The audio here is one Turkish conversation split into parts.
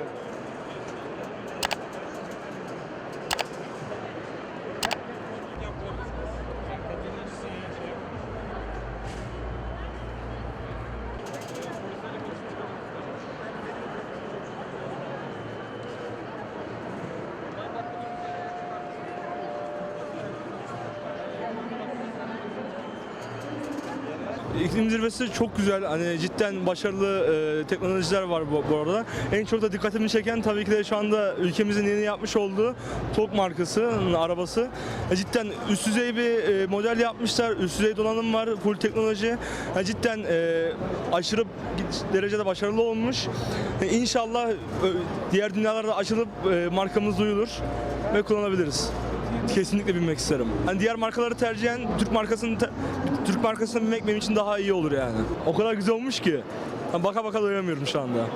Thank you. İklim zirvesi çok güzel. Hani cidden başarılı e, teknolojiler var bu, bu arada. En çok da dikkatimi çeken tabii ki de şu anda ülkemizin yeni yapmış olduğu TOG markası arabası. E, cidden üst düzey bir e, model yapmışlar. Üst düzey donanım var. Full teknoloji. E, cidden e, aşırı derecede başarılı olmuş. E, inşallah e, diğer dünyalarda açılıp e, markamız duyulur ve kullanabiliriz. Kesinlikle binmek isterim. Hani diğer markaları tercihen Türk markasını Türk markasına binmek benim için daha iyi olur yani. O kadar güzel olmuş ki. Ben baka baka doyamıyorum şu anda.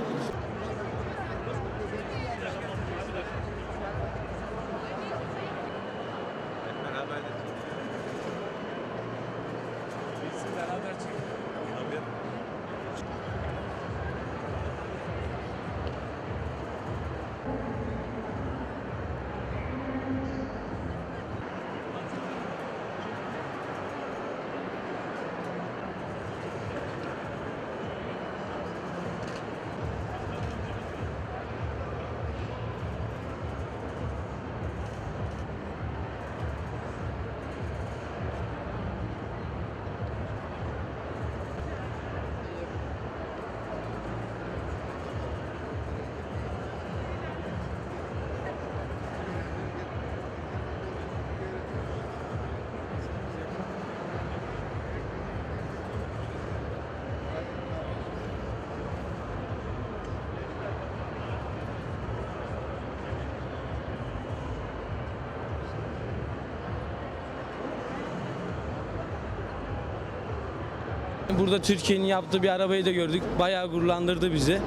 Burada Türkiye'nin yaptığı bir arabayı da gördük. Bayağı gururlandırdı bizi.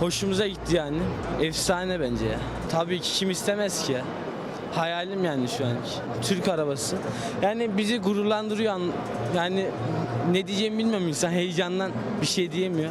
Hoşumuza gitti yani. Efsane bence ya. Tabii ki kim istemez ki ya. Hayalim yani şu an. Türk arabası. Yani bizi gururlandırıyor. an- Yani ne diyeceğimi bilmiyorum insan heyecandan bir şey diyemiyor.